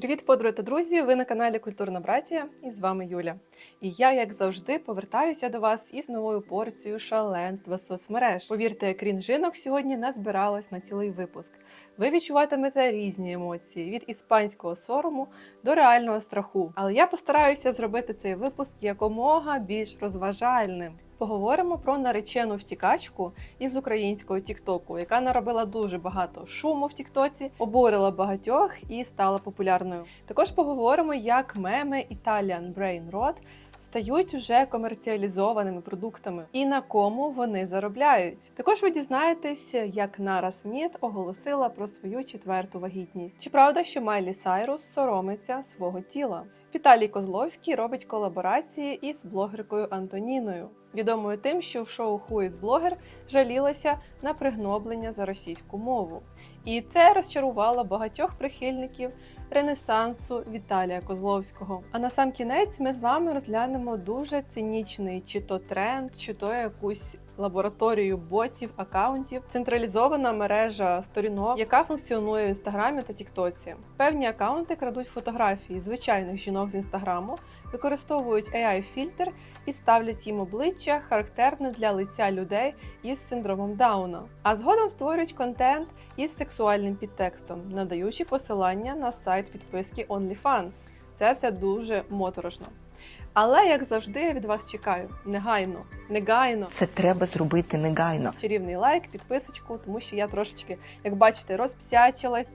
Привіт, подруги та друзі! Ви на каналі Культурна Братія і з вами Юля. І я, як завжди, повертаюся до вас із новою порцією шаленства соцмереж. Повірте, крінжинок сьогодні назбиралось на цілий випуск. Ви відчуватимете різні емоції від іспанського сорому до реального страху. Але я постараюся зробити цей випуск якомога більш розважальним. Поговоримо про наречену втікачку із українського Тіктоку, яка наробила дуже багато шуму в Тіктоці, обурила багатьох і стала популярною. Також поговоримо, як меми Italian Brain Rot стають вже комерціалізованими продуктами і на кому вони заробляють. Також ви дізнаєтесь, як Нара Сміт оголосила про свою четверту вагітність. Чи правда, що Майлі Сайрус соромиться свого тіла? Віталій Козловський робить колаборації із блогеркою Антоніною, відомою тим, що в шоу «Who is блогер жалілася на пригноблення за російську мову. І це розчарувало багатьох прихильників ренесансу Віталія Козловського. А на сам кінець ми з вами розглянемо дуже цинічний чи то тренд, чи то якусь лабораторію ботів, акаунтів, централізована мережа сторінок, яка функціонує в інстаграмі та Тіктоці. Певні акаунти крадуть фотографії звичайних жінок з інстаграму, використовують AI-фільтр і ставлять їм обличчя, характерне для лиця людей із синдромом Дауна. А згодом створюють контент із сексуальним підтекстом, надаючи посилання на сайт підписки OnlyFans. Це все дуже моторошно. Але як завжди, я від вас чекаю негайно, негайно. Це треба зробити негайно. Чарівний лайк, підписочку, тому що я трошечки, як бачите, розпсячилась.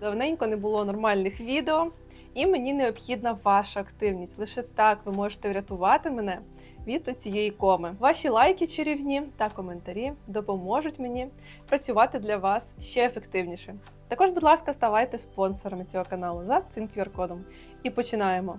Давненько не було нормальних відео, і мені необхідна ваша активність. Лише так ви можете врятувати мене від цієї коми. Ваші лайки чарівні та коментарі допоможуть мені працювати для вас ще ефективніше. Також, будь ласка, ставайте спонсорами цього каналу за цим QR-кодом. І починаємо.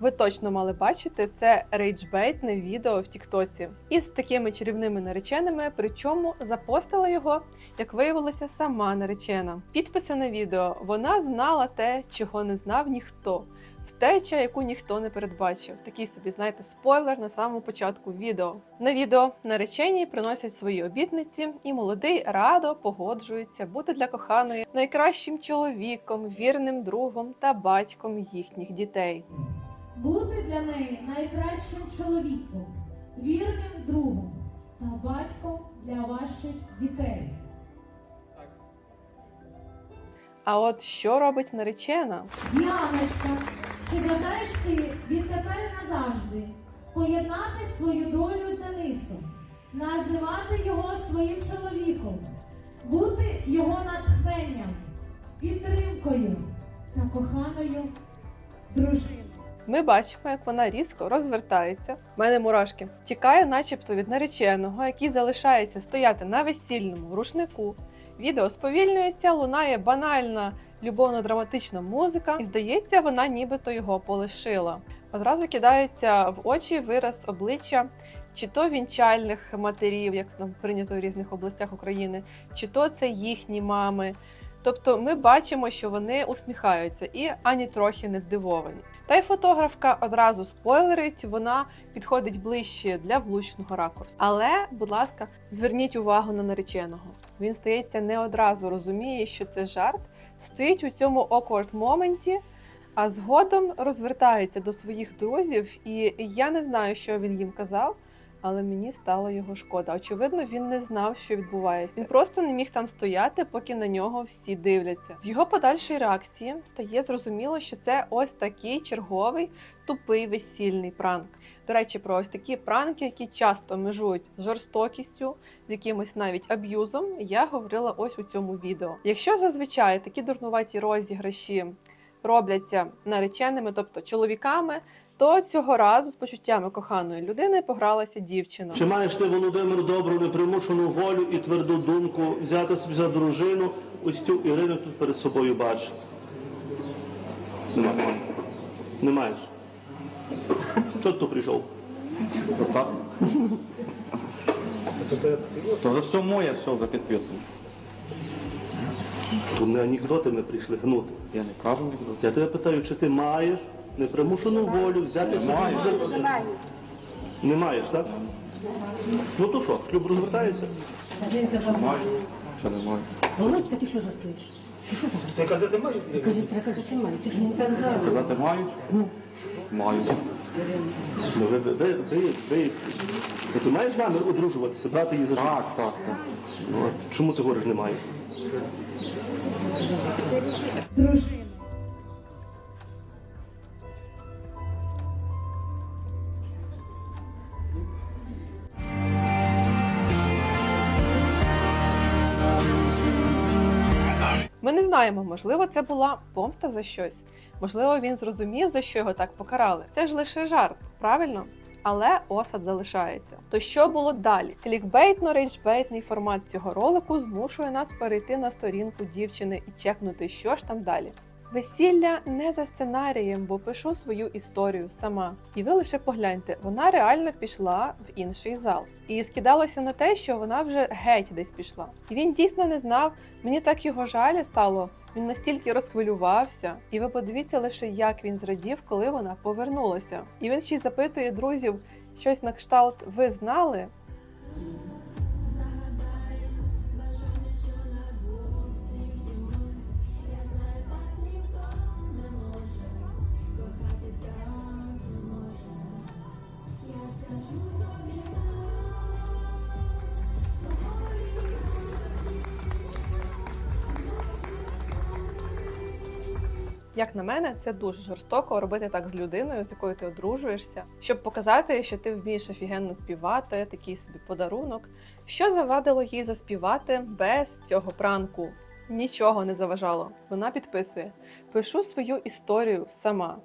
Ви точно мали бачити це рейджбейтне відео в Тіктоці із такими чарівними нареченими, причому запостила його, як виявилося, сама наречена. Підписи на відео вона знала те, чого не знав ніхто. Втеча, яку ніхто не передбачив. Такий собі, знаєте, спойлер на самому початку відео. На відео наречені приносять свої обітниці, і молодий радо погоджується бути для коханої найкращим чоловіком, вірним другом та батьком їхніх дітей. Бути для неї найкращим чоловіком, вірним другом та батьком для ваших дітей. А от що робить наречена? Діаночка, чи бажаєш ти відтепер і назавжди поєднати свою долю з Денисом, називати його своїм чоловіком, бути його натхненням, підтримкою та коханою дружиною? Ми бачимо, як вона різко розвертається. В мене мурашки тікає, начебто, від нареченого, який залишається стояти на весільному в рушнику. Відео сповільнюється, лунає банальна любовно-драматична музика, і здається, вона нібито його полишила. Одразу кидається в очі вираз обличчя, чи то вінчальних матерів, як там прийнято в різних областях України, чи то це їхні мами. Тобто ми бачимо, що вони усміхаються і ані трохи не здивовані. Та й фотографка одразу спойлерить, вона підходить ближче для влучного ракурсу. Але, будь ласка, зверніть увагу на нареченого. Він стається не одразу розуміє, що це жарт, стоїть у цьому awkward моменті, а згодом розвертається до своїх друзів, і я не знаю, що він їм казав. Але мені стало його шкода. Очевидно, він не знав, що відбувається. Він просто не міг там стояти, поки на нього всі дивляться. З його подальшої реакції стає зрозуміло, що це ось такий черговий тупий весільний пранк. До речі, про ось такі пранки, які часто межують з жорстокістю, з якимось навіть аб'юзом, я говорила ось у цьому відео. Якщо зазвичай такі дурнуваті розіграші робляться нареченими, тобто чоловіками, то цього разу з почуттями коханої людини погралася дівчина. Чи маєш ти, Володимир, добру непримушену волю і тверду думку взяти собі за дружину ось цю Ірину тут перед собою бачиш? Нема. Не маєш. Чого ти прийшов? То вже все моє, все вже підписано. Тут не анекдоти ми прийшли гнути. Я не кажу нікуди. Я тебе питаю, чи ти маєш непримушену волю взяти собі дружину? Не маєш, так? Ну то що, шлюб розвертається? Ще не маю. Володька, ти що жартуєш? Ти казати маю? Треба казати маю, ти ж не казала. Казати мають? Маю. Ну, ви, ви, ви, ви, ви, ти маєш намір одружуватися, брати її за життя? Так, так, так. Ну, а чому ти говориш немає? Дружина. Знаємо, можливо, це була помста за щось. Можливо, він зрозумів, за що його так покарали. Це ж лише жарт, правильно? Але осад залишається. То що було далі? Клікбейтно-рейджбейтний формат цього ролику змушує нас перейти на сторінку дівчини і чекнути, що ж там далі. Весілля не за сценарієм, бо пишу свою історію сама. І ви лише погляньте, вона реально пішла в інший зал. І скидалося на те, що вона вже геть десь пішла. І він дійсно не знав. Мені так його жаль стало. Він настільки розхвилювався, і ви подивіться лише, як він зрадів, коли вона повернулася. І він ще й запитує друзів щось на кшталт: ви знали? Як на мене, це дуже жорстоко робити так з людиною, з якою ти одружуєшся, щоб показати, що ти вмієш офігенно співати, такий собі подарунок. Що завадило їй заспівати без цього пранку? Нічого не заважало. Вона підписує: пишу свою історію сама.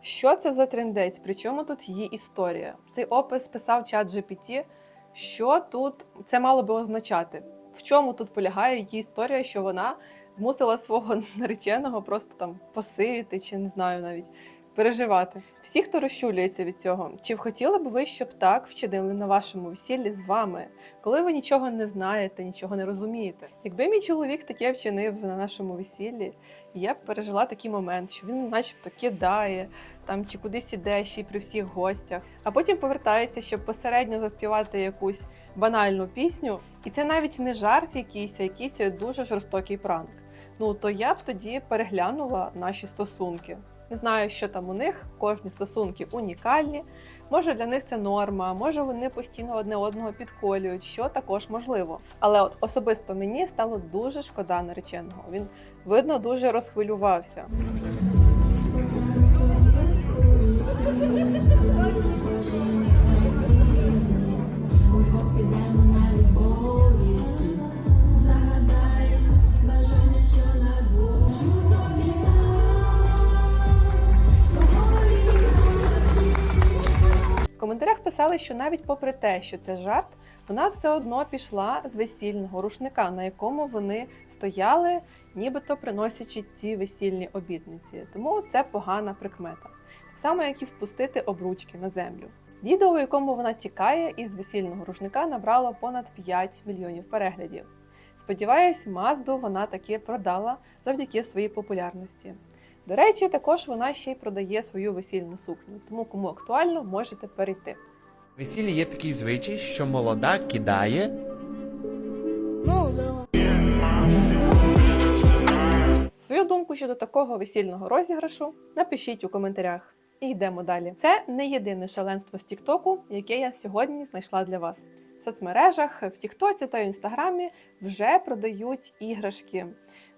Що це за трендець? Причому тут її історія? Цей опис писав чат GPT. Що тут це мало би означати? В чому тут полягає її історія, що вона змусила свого нареченого просто там посивіти, чи не знаю навіть переживати. Всі, хто розчулюється від цього, чи хотіли б ви, щоб так вчинили на вашому весіллі з вами, коли ви нічого не знаєте, нічого не розумієте? Якби мій чоловік таке вчинив на нашому весіллі, я б пережила такий момент, що він, начебто, кидає там чи кудись іде ще й при всіх гостях, а потім повертається, щоб посередньо заспівати якусь банальну пісню, і це навіть не жарт якийсь, а якийсь дуже жорстокий пранк. Ну то я б тоді переглянула наші стосунки. Не знаю, що там у них, кожні стосунки унікальні. Може для них це норма, може вони постійно одне одного підколюють, що також можливо. Але от особисто мені стало дуже шкода нареченого. Він видно дуже розхвилювався. В коментарях писали, що навіть попри те, що це жарт, вона все одно пішла з весільного рушника, на якому вони стояли, нібито приносячи ці весільні обітниці. Тому це погана прикмета. Так само, як і впустити обручки на землю. Відео, у якому вона тікає із весільного рушника, набрало понад 5 мільйонів переглядів. Сподіваюсь, Мазду вона таки продала завдяки своїй популярності. До речі, також вона ще й продає свою весільну сукню, тому кому актуально, можете перейти. В весіллі є такий звичай, що молода кидає. Свою думку щодо такого весільного розіграшу напишіть у коментарях. І йдемо далі. Це не єдине шаленство з Тіктоку, яке я сьогодні знайшла для вас. В соцмережах, в Тіктоці та в Інстаграмі вже продають іграшки,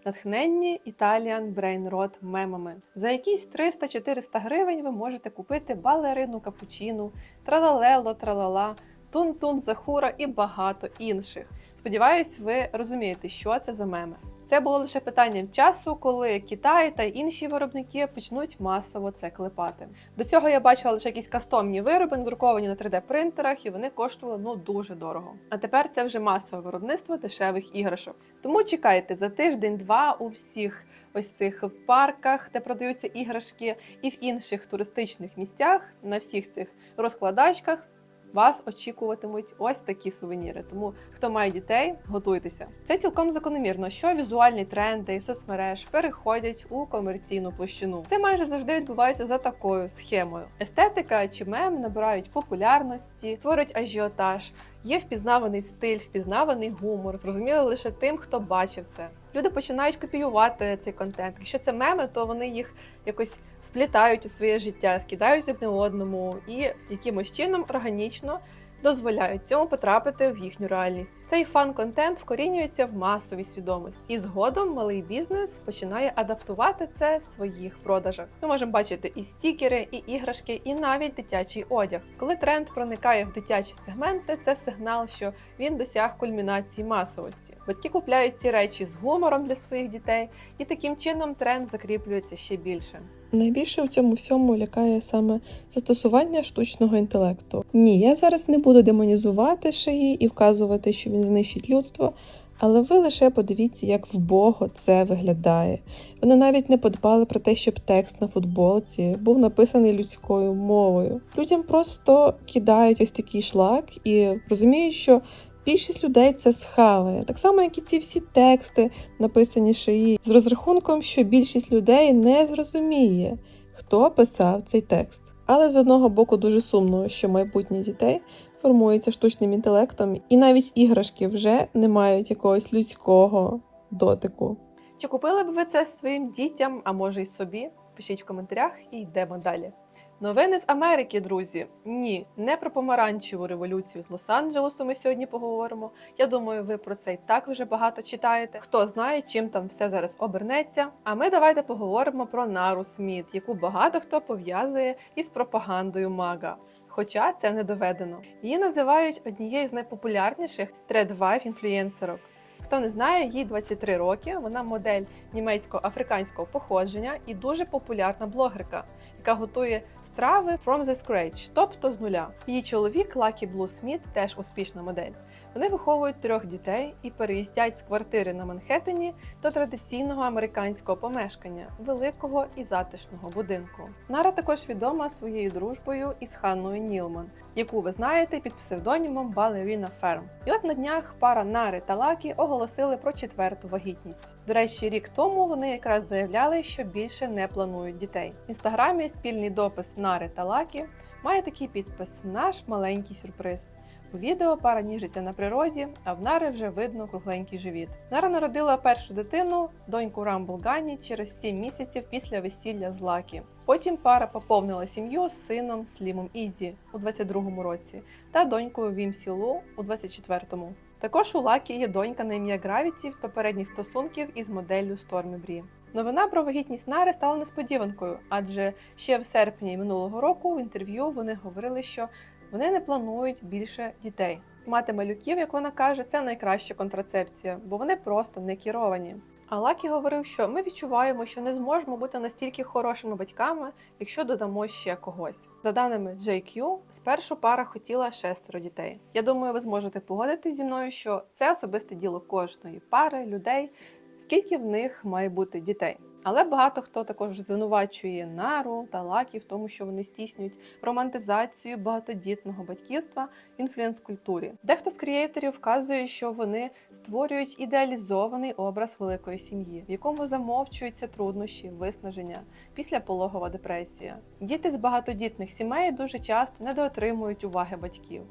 натхненні Italian Brain Rot мемами. За якісь 300-400 гривень ви можете купити балерину капучину, тралалело, тралала, тун-тун захура і багато інших. Сподіваюсь, ви розумієте, що це за меми. Це було лише питанням часу, коли Китай та інші виробники почнуть масово це клепати. До цього я бачила лише якісь кастомні вироби, надруковані на 3D-принтерах, і вони коштували ну дуже дорого. А тепер це вже масове виробництво дешевих іграшок. Тому чекайте за тиждень-два у всіх ось цих парках, де продаються іграшки, і в інших туристичних місцях на всіх цих розкладачках вас очікуватимуть ось такі сувеніри. Тому хто має дітей, готуйтеся. Це цілком закономірно, що візуальні тренди і соцмереж переходять у комерційну площину. Це майже завжди відбувається за такою схемою. Естетика чи мем набирають популярності, створюють ажіотаж. Є впізнаваний стиль, впізнаваний гумор, зрозуміло лише тим, хто бачив це. Люди починають копіювати цей контент. Якщо це меми, то вони їх якось вплітають у своє життя, скидають одне одному і якимось чином органічно дозволяють цьому потрапити в їхню реальність. Цей фан-контент вкорінюється в масовій свідомості, і згодом малий бізнес починає адаптувати це в своїх продажах. Ми можемо бачити і стікери, і іграшки, і навіть дитячий одяг. Коли тренд проникає в дитячі сегменти, це сигнал, що він досяг кульмінації масовості. Батьки купляють ці речі з гумором для своїх дітей, і таким чином тренд закріплюється ще більше. Найбільше в цьому всьому лякає саме застосування штучного інтелекту. Ні, я зараз не буду демонізувати шиї і вказувати, що він знищить людство. Але ви лише подивіться, як вбого це виглядає. Вони навіть не подбали про те, щоб текст на футболці був написаний людською мовою. Людям просто кидають ось такий шлак і розуміють, що більшість людей це схаває. Так само, як і ці всі тексти, написані шиї, з розрахунком, що більшість людей не зрозуміє, хто писав цей текст. Але з одного боку дуже сумно, що майбутнє дітей формується штучним інтелектом, і навіть іграшки вже не мають якогось людського дотику. Чи купили б ви це своїм дітям, а може й собі? Пишіть в коментарях і йдемо далі. Новини з Америки, друзі. Ні, не про помаранчеву революцію з Лос-Анджелесу ми сьогодні поговоримо. Я думаю, ви про це і так вже багато читаєте. Хто знає, чим там все зараз обернеться. А ми давайте поговоримо про Нару Сміт, яку багато хто пов'язує із пропагандою Мага. Хоча це не доведено. Її називають однією з найпопулярніших тред-вайф інфлюєнсерок. Хто не знає, їй 23 роки. Вона модель німецько-африканського походження і дуже популярна блогерка, яка готує страви from the scratch, тобто з нуля. Її чоловік Лакі Блу Сміт теж успішна модель. Вони виховують трьох дітей і переїздять з квартири на Манхеттені до традиційного американського помешкання, великого і затишного будинку. Нара також відома своєю дружбою із Ханною Нілман, яку ви знаєте під псевдонімом Балеріна Ферм. І от на днях пара Нари та Лакі оголосили про четверту вагітність. До речі, рік тому вони якраз заявляли, що більше не планують дітей. В інстаграмі спільний допис Нари та Лакі має такий підпис: Наш маленький сюрприз. У відео пара ніжиться на природі, а в Нари вже видно кругленький живіт. Нара народила першу дитину, доньку Рамбл Гані, через 7 місяців після весілля з Лакі. Потім пара поповнила сім'ю з сином Слімом Ізі у 22-му році та донькою Вімсі Лу у 24-му. Також у Лакі є донька на ім'я Гравіті в попередніх стосунків із моделлю Стормі Брі. Новина про вагітність Нари стала несподіванкою, адже ще в серпні минулого року в інтерв'ю вони говорили, що вони не планують більше дітей. Мати малюків, як вона каже, це найкраща контрацепція, бо вони просто не керовані. А Лакі говорив, що ми відчуваємо, що не зможемо бути настільки хорошими батьками, якщо додамо ще когось. За даними JQ, спершу пара хотіла шестеро дітей. Я думаю, ви зможете погодитись зі мною, що це особисте діло кожної пари людей, скільки в них має бути дітей. Але багато хто також звинувачує нару та лакі в тому, що вони стіснюють романтизацію багатодітного батьківства інфлюенс-культурі. Дехто з креаторів вказує, що вони створюють ідеалізований образ великої сім'ї, в якому замовчуються труднощі, виснаження, післяпологова депресія. Діти з багатодітних сімей дуже часто недоотримують уваги батьків.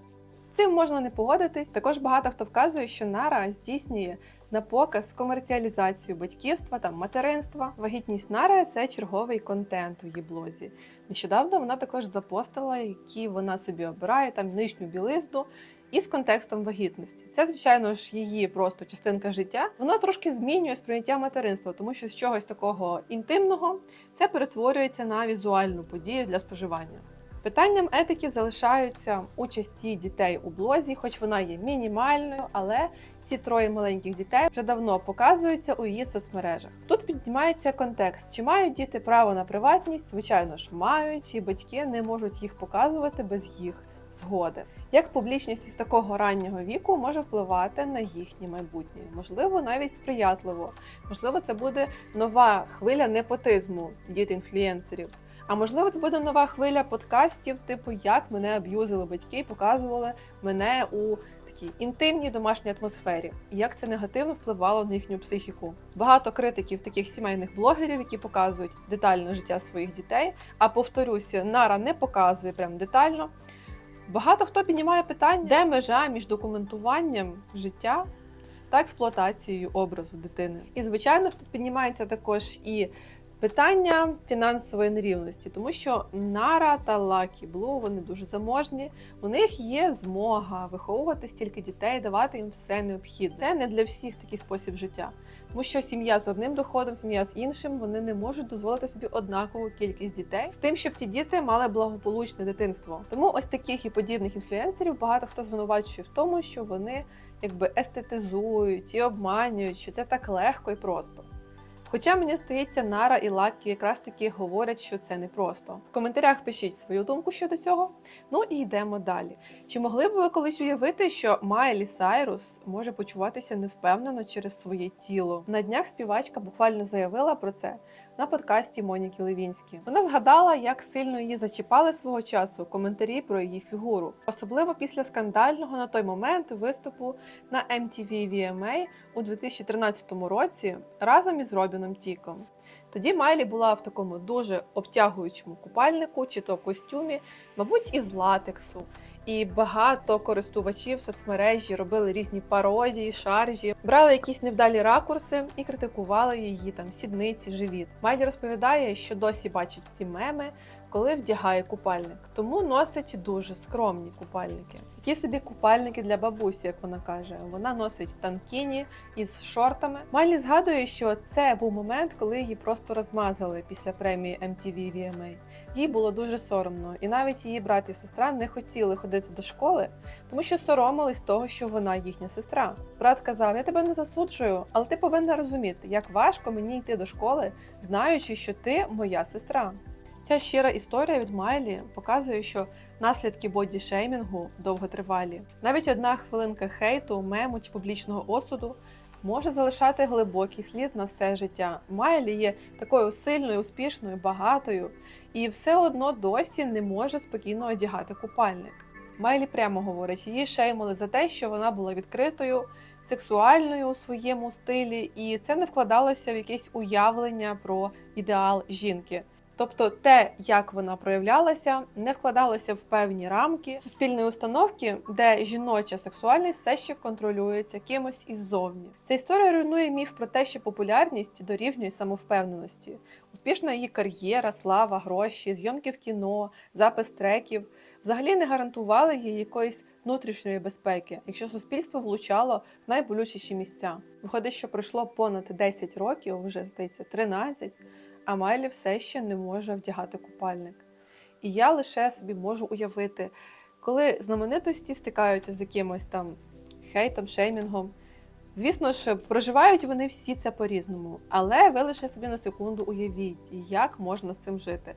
З цим можна не погодитись. Також багато хто вказує, що Нара здійснює на показ комерціалізацію батьківства та материнства. Вагітність Нари це черговий контент у її блозі. Нещодавно вона також запостила, які вона собі обирає там нижню білизну. І з контекстом вагітності. Це, звичайно ж, її просто частинка життя. Воно трошки змінює сприйняття материнства, тому що з чогось такого інтимного це перетворюється на візуальну подію для споживання. Питанням етики залишаються участі дітей у блозі, хоч вона є мінімальною, але ці троє маленьких дітей вже давно показуються у її соцмережах. Тут піднімається контекст: чи мають діти право на приватність? Звичайно ж, мають, і батьки не можуть їх показувати без їх згоди. Як публічність із такого раннього віку може впливати на їхнє майбутнє? Можливо, навіть сприятливо. Можливо, це буде нова хвиля непотизму діт-інфлюєнсерів. А можливо, це буде нова хвиля подкастів, типу як мене аб'юзили батьки, і показували мене у такій інтимній домашній атмосфері, і як це негативно впливало на їхню психіку. Багато критиків таких сімейних блогерів, які показують детальне життя своїх дітей. А повторюся, Нара не показує прям детально. Багато хто піднімає питання, де межа між документуванням життя та експлуатацією образу дитини. І звичайно ж тут піднімається також і питання фінансової нерівності, тому що Нара та Лакі Блу вони дуже заможні. У них є змога виховувати стільки дітей, давати їм все необхідне. Це не для всіх такий спосіб життя. Тому що сім'я з одним доходом, сім'я з іншим, вони не можуть дозволити собі однакову кількість дітей з тим, щоб ті діти мали благополучне дитинство. Тому ось таких і подібних інфлюенсерів багато хто звинувачує в тому, що вони якби естетизують і обманюють, що це так легко і просто. Хоча мені здається, Нара і Лакі якраз таки говорять, що це непросто. В коментарях пишіть свою думку щодо цього. Ну і йдемо далі. Чи могли б ви колись уявити, що Майлі Сайрус може почуватися невпевнено через своє тіло? На днях співачка буквально заявила про це на подкасті Моніки Левінські. Вона згадала, як сильно її зачіпали свого часу коментарі про її фігуру, особливо після скандального на той момент виступу на MTV VMA у 2013 році разом із Робіном Тіком. Тоді Майлі була в такому дуже обтягуючому купальнику чи то костюмі, мабуть, із латексу. І багато користувачів соцмережі робили різні пародії, шаржі, брали якісь невдалі ракурси і критикували її там сідниці, живіт. Майді розповідає, що досі бачить ці меми, коли вдягає купальник, тому носить дуже скромні купальники. Такі собі купальники для бабусі, як вона каже. Вона носить танкіні із шортами. Майлі згадує, що це був момент, коли її просто розмазали після премії MTV VMA. Їй було дуже соромно, і навіть її брат і сестра не хотіли ходити до школи, тому що соромились того, що вона їхня сестра. Брат казав: Я тебе не засуджую, але ти повинна розуміти, як важко мені йти до школи, знаючи, що ти моя сестра. Ця щира історія від Майлі показує, що наслідки бодішеймінгу довготривалі. Навіть одна хвилинка хейту, мему чи публічного осуду може залишати глибокий слід на все життя. Майлі є такою сильною, успішною, багатою, і все одно досі не може спокійно одягати купальник. Майлі прямо говорить, її шеймили за те, що вона була відкритою, сексуальною у своєму стилі, і це не вкладалося в якесь уявлення про ідеал жінки. Тобто те, як вона проявлялася, не вкладалося в певні рамки суспільної установки, де жіноча сексуальність все ще контролюється кимось іззовні. Ця історія руйнує міф про те, що популярність дорівнює самовпевненості. Успішна її кар'єра, слава, гроші, зйомки в кіно, запис треків взагалі не гарантували їй якоїсь внутрішньої безпеки, якщо суспільство влучало в найболючіші місця. Виходить, що пройшло понад 10 років, вже здається, 13, а Майлі все ще не може вдягати купальник. І я лише собі можу уявити, коли знаменитості стикаються з якимось там хейтом, шеймінгом. Звісно ж, проживають вони всі це по-різному, але ви лише собі на секунду уявіть, як можна з цим жити.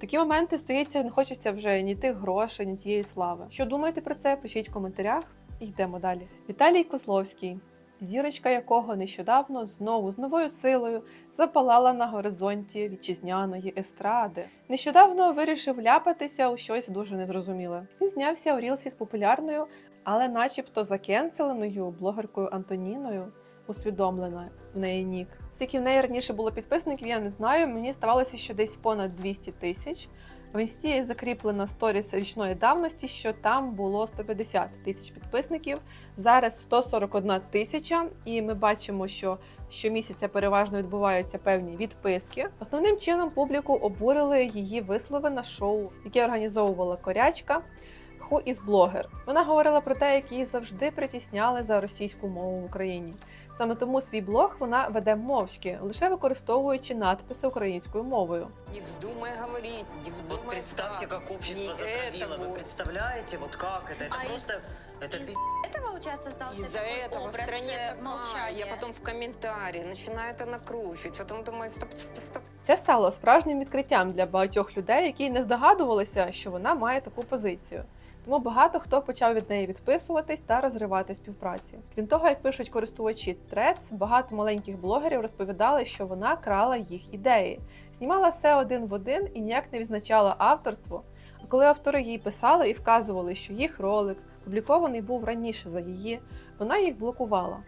Такі моменти стається, не хочеться вже ні тих грошей, ні тієї слави. Що думаєте про це? Пишіть в коментарях і йдемо далі. Віталій Козловський, зірочка якого нещодавно знову з новою силою запалала на горизонті вітчизняної естради. Нещодавно вирішив ляпатися у щось дуже незрозуміле. Він знявся у рілсі з популярною, але, начебто, закенселеною блогеркою Антоніною. Усвідомлена в неї нік. Скільки в неї раніше було підписників, я не знаю. Мені здавалося, що десь понад 200 тисяч. В інсті закріплена сторіс річної давності, що там було 150 тисяч підписників. Зараз 141 тисяча, і ми бачимо, що щомісяця переважно відбуваються певні відписки. Основним чином публіку обурили її вислови на шоу, яке організовувала корячка. Who is блогер. Вона говорила про те, як її завжди притісняли за російську мову в Україні. Саме тому свій блог вона веде мовчки, лише використовуючи надписи українською мовою. Не вздумай говорить, не вздумай Вот представьте, так. как общество Не затравило. это Вы вот. представляете, вот как это? Это А просто... Это из- пиздец. этого у тебя создался Из-за такой этого в образ стране э, такая, молчания. Я потом в комментарии начинаю это накручивать, потом думаю, стоп, стоп, стоп. Це стало справжнім відкриттям для багатьох людей, які не здогадувалися, що вона має таку позицію. Тому багато хто почав від неї відписуватись та розривати співпраці. Крім того, як пишуть користувачі Threads, багато маленьких блогерів розповідали, що вона крала їх ідеї, знімала все один в один і ніяк не відзначала авторство. А коли автори їй писали і вказували, що їх ролик публікований був раніше за її, вона їх блокувала.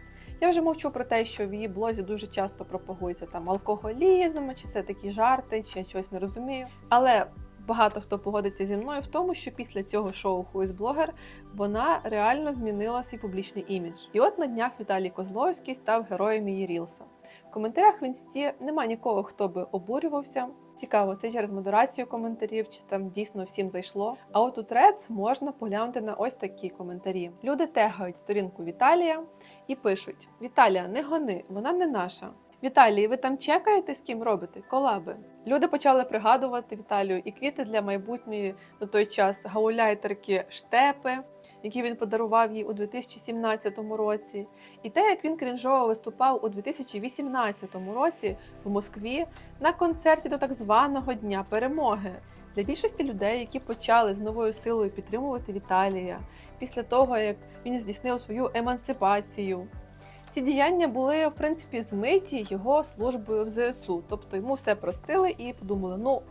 Я вже мовчу про те, що в її блозі дуже часто пропагується там алкоголізм, чи це такі жарти, чи я чогось не розумію. Але багато хто погодиться зі мною в тому, що після цього шоу «Who блогер вона реально змінила свій публічний імідж. І от на днях Віталій Козловський став героєм її рілса. В коментарях в інсті нема нікого, хто би обурювався. Цікаво, це через модерацію коментарів, чи там дійсно всім зайшло. А от у Трец можна поглянути на ось такі коментарі. Люди тегають сторінку Віталія і пишуть: Віталія, не гони, вона не наша. Віталій, ви там чекаєте, з ким робите? Колаби. Люди почали пригадувати Віталію і квіти для майбутньої на той час гауляйтерки штепи, які він подарував їй у 2017 році, і те, як він крінжово виступав у 2018 році в Москві на концерті до так званого Дня перемоги. Для більшості людей, які почали з новою силою підтримувати Віталія після того, як він здійснив свою емансипацію. Ці діяння були в принципі змиті його службою в ЗСУ, тобто йому все простили і подумали: ну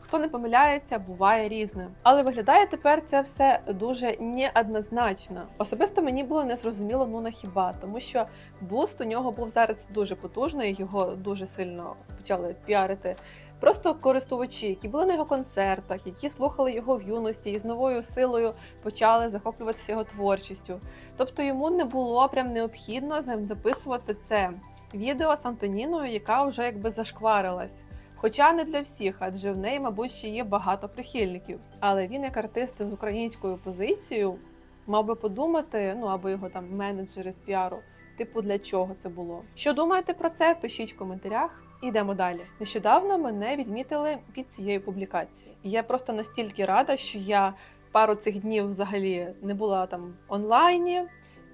хто не помиляється, буває різним. Але виглядає тепер це все дуже неоднозначно. Особисто мені було незрозуміло, ну на хіба, тому що буст у нього був зараз дуже потужний, його дуже сильно почали піарити. Просто користувачі, які були на його концертах, які слухали його в юності і з новою силою почали захоплюватися його творчістю. Тобто йому не було прям необхідно записувати це відео з Антоніною, яка вже якби зашкварилась. Хоча не для всіх, адже в неї, мабуть, ще є багато прихильників. Але він, як артист з українською позицією, мав би подумати, ну або його там менеджери з піару, типу, для чого це було. Що думаєте про це? Пишіть в коментарях. Ідемо далі. Нещодавно мене відмітили під цією публікацією. Я просто настільки рада, що я пару цих днів взагалі не була там онлайні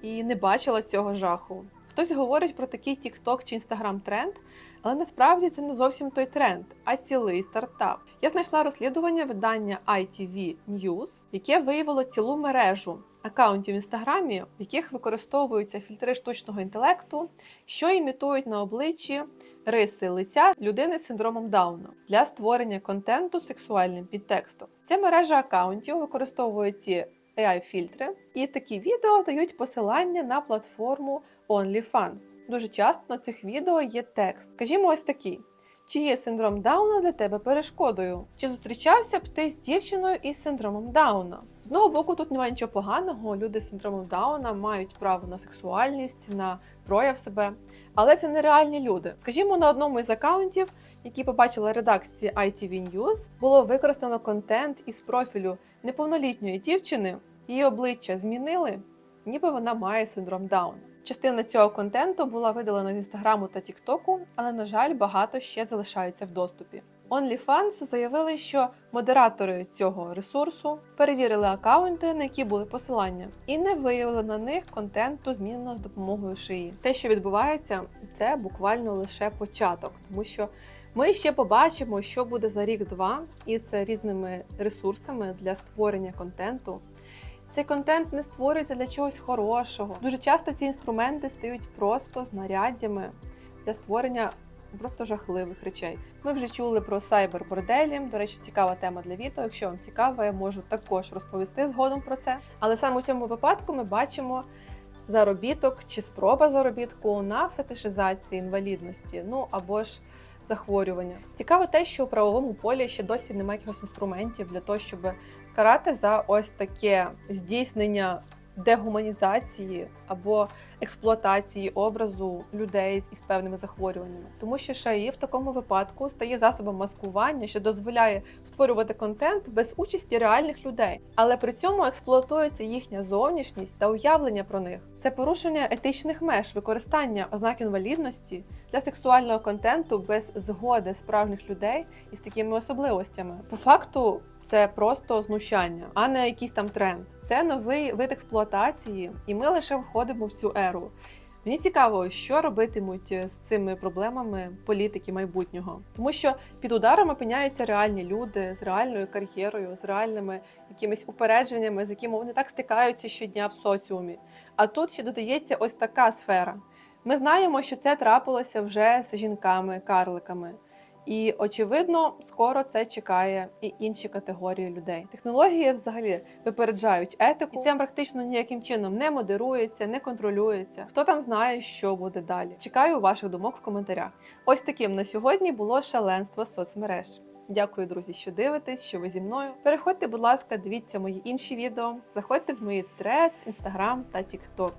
і не бачила цього жаху. Хтось говорить про такий TikTok чи Instagram тренд, але насправді це не зовсім той тренд, а цілий стартап. Я знайшла розслідування видання ITV News, яке виявило цілу мережу акаунтів в інстаграмі, в яких використовуються фільтри штучного інтелекту, що імітують на обличчі риси лиця людини з синдромом Дауна для створення контенту сексуальним підтекстом. Ця мережа акаунтів використовує ці AI-фільтри, і такі відео дають посилання на платформу OnlyFans. Дуже часто на цих відео є текст. Скажімо, ось такий. Чи є синдром Дауна для тебе перешкодою? Чи зустрічався б ти з дівчиною із синдромом Дауна? З одного боку, тут немає нічого поганого. Люди з синдромом Дауна мають право на сексуальність, на прояв себе, але це нереальні люди. Скажімо, на одному із акаунтів, які побачила редакція ITV News, було використано контент із профілю неповнолітньої дівчини. Її обличчя змінили, ніби вона має синдром Дауна. Частина цього контенту була видалена з інстаграму та Тіктоку, але, на жаль, багато ще залишаються в доступі. OnlyFans заявили, що модератори цього ресурсу перевірили акаунти, на які були посилання, і не виявили на них контенту, зміненого з допомогою шиї. Те, що відбувається, це буквально лише початок, тому що ми ще побачимо, що буде за рік-два із різними ресурсами для створення контенту. Цей контент не створюється для чогось хорошого. Дуже часто ці інструменти стають просто знаряддями для створення просто жахливих речей. Ми вже чули про сайберборделі. До речі, цікава тема для відео. Якщо вам цікаво, я можу також розповісти згодом про це. Але саме у цьому випадку ми бачимо заробіток чи спроба заробітку на фетишизації інвалідності, ну або ж захворювання. Цікаво те, що у правовому полі ще досі немає якихось інструментів для того, щоб карати за ось таке здійснення дегуманізації або експлуатації образу людей із певними захворюваннями, тому що шаї в такому випадку стає засобом маскування, що дозволяє створювати контент без участі реальних людей, але при цьому експлуатується їхня зовнішність та уявлення про них. Це порушення етичних меж, використання ознак інвалідності для сексуального контенту без згоди справжніх людей із такими особливостями. По факту. Це просто знущання, а не якийсь там тренд. Це новий вид експлуатації, і ми лише входимо в цю еру. Мені цікаво, що робитимуть з цими проблемами політики майбутнього, тому що під ударом опиняються реальні люди з реальною кар'єрою, з реальними якимись упередженнями, з якими вони так стикаються щодня в соціумі. А тут ще додається ось така сфера. Ми знаємо, що це трапилося вже з жінками-карликами. І очевидно, скоро це чекає і інші категорії людей. Технології взагалі випереджають етику, і це практично ніяким чином не модерується, не контролюється. Хто там знає, що буде далі? Чекаю ваших думок в коментарях. Ось таким на сьогодні було шаленство соцмереж. Дякую, друзі, що дивитесь, що ви зі мною. Переходьте, будь ласка, дивіться мої інші відео. Заходьте в мої трец, інстаграм та тікток.